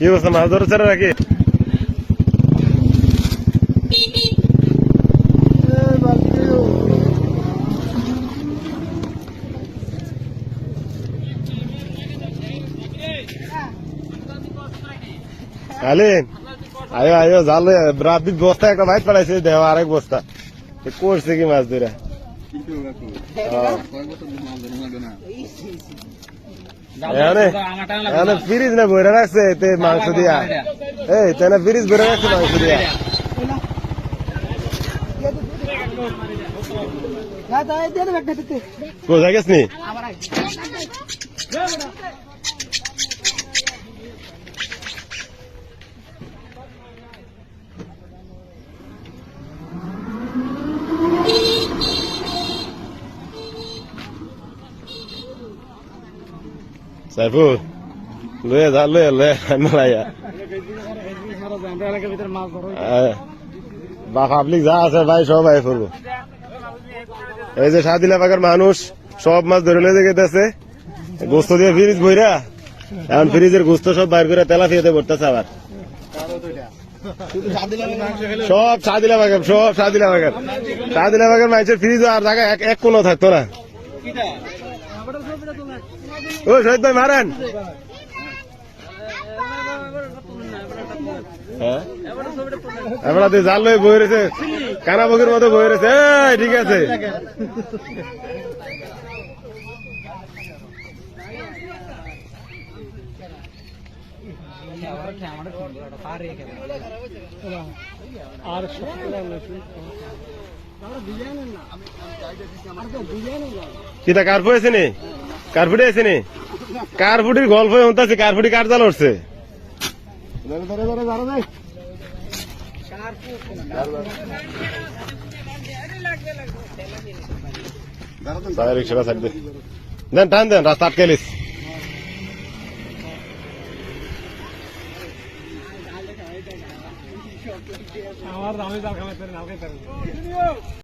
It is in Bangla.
చూస్తున్నా దొరచరా నాకు अलीन आयो आयो जाल रात्री बस्ता एक माहीत पड़ा देवा आरेक बसता ते कोर्स की मास दुऱ्या এখানে ফ্রিজ না বইরা রাখছে, তে মাংস দিয়া। এই তেনা ফ্রিজ বইরা রাখছে মাংস দিয়া। কোথায় গেছ সাইফুল বা পাবলিক যা আছে ভাই, সব ভাই করব এই যে সাদিলা পাকার মানুষ, সব মাছ ধরে লয়ে গেতেছে গোস্ত দিয়ে ফ্রিজ বইরা এখন ফ্রিজের গোস্ত সব বাইর করে তেলা ফিয়েতে পড়তেছে আবার। সব সাদিলা বাগান সব সাদিলা বাগান সাদিলা বাগান মানুষের ফ্রিজ আর জায়গা এক কোনো থাকতো না। ও, শহীদ ভাই, মারেন। আমরা তুই জাল লয়ে বই রয়েছে। কারা বগির মতো বই রয়েছে। ঠিক আছে। আর কিতা কার্ফু আছে নি কার্ফুটি আছে নি কার্ফুটির গল্প হতাছে কার্ফুটি কার জাল উঠছে রিক্সাটা সাইড দে দেন টান দেন রাস্তা আটকাইলিস আমার দামে জাল খামাইতে নাও খাইতে